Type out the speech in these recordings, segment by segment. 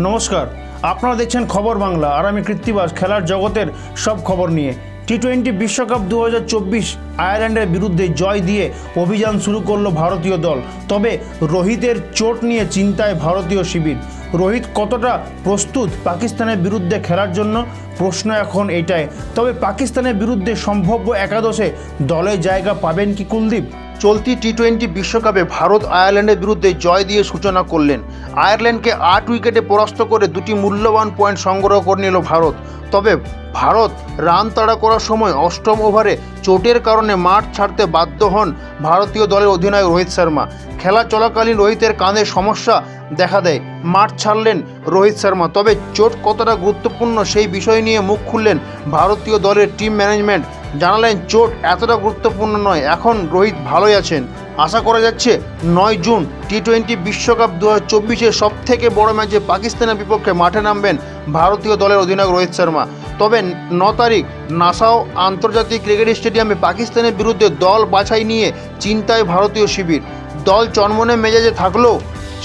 নমস্কার আপনারা দেখছেন খবর বাংলা আর আমি কৃত্তিবাস খেলার জগতের সব খবর নিয়ে। টি টোয়েন্টি বিশ্বকাপ দু হাজার চব্বিশ আয়ারল্যান্ডের বিরুদ্ধে জয় দিয়ে অভিযান শুরু করল ভারতীয় দল। তবে রোহিতের চোট নিয়ে চিন্তায় ভারতীয় শিবির। রোহিত কতটা প্রস্তুত পাকিস্তানের বিরুদ্ধে খেলার জন্য? প্রশ্ন এখন এটাই। তবে পাকিস্তানের বিরুদ্ধে সম্ভাব্য একাদশে দলে জায়গা পাবেন কি কুলদীপ? চলতি টি টোয়েন্টি বিশ্বকাপে ভারত আয়ারল্যান্ডের বিরুদ্ধে জয় দিয়ে সূচনা করলেন। আয়ারল্যান্ডকে আট উইকেটে পরাস্ত করে দুটি মূল্যবান পয়েন্ট সংগ্রহ করে নিল ভারত। তবে ভারত রান তাড়া করার সময় অষ্টম ওভারে চোটের কারণে মাঠ ছাড়তে বাধ্য হন ভারতীয় দলের অধিনায়ক রোহিত শর্মা। খেলা চলাকালীন রোহিতের কাঁধে সমস্যা দেখা দেয়। মাঠ ছাড়লেন রোহিত শর্মা। তবে চোট কতটা গুরুত্বপূর্ণ সেই বিষয় নিয়ে মুখ খুললেন ভারতীয় দলের টিম ম্যানেজমেন্ট। জানালেন, চোট এতটা গুরুত্বপূর্ণ নয়, এখন রোহিত ভালোই আছেন। আশা করা যাচ্ছে, নয় জুন টি টোয়েন্টি বিশ্বকাপ দু হাজার চব্বিশের সব থেকে বড় ম্যাচে পাকিস্তানের বিপক্ষে মাঠে নামবেন ভারতীয় দলের অধিনায়ক রোহিত শর্মা। তবে ন তারিখ নাসাও আন্তর্জাতিক ক্রিকেট স্টেডিয়ামে পাকিস্তানের বিরুদ্ধে দল বাছাই নিয়ে চিন্তায় ভারতীয় শিবির। দল চনমনে মেজাজে থাকলেও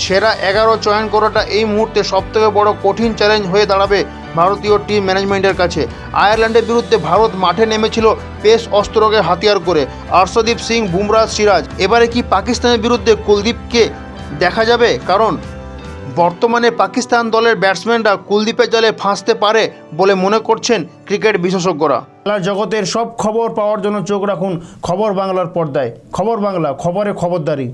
সেরা এগারো চয়ন করাটা এই মুহূর্তে সবথেকে বড় কঠিন চ্যালেঞ্জ হয়ে দাঁড়াবে ভারতীয় টিম ম্যানেজমেন্টের কাছে। আয়ারল্যান্ডের বিরুদ্ধে ভারত মাঠে নেমেছিল পেস অস্ত্রকে হাতিয়ার করে। হর্ষদীপ সিং, বুমরাহ সিরাজ। এবারে কি পাকিস্তানের বিরুদ্ধে কুলদীপকে দেখা যাবে? কারণ বর্তমানে পাকিস্তান দলের ব্যাটসম্যানরা কুলদীপের জালে ফাঁসতে পারে বলে মনে করছেন ক্রিকেট বিশেষজ্ঞরা। খেলার জগতের সব খবর পাওয়ার জন্য চোখ রাখুন খবর বাংলার পর্দায়। খবর বাংলা, খবরে খবরদারি।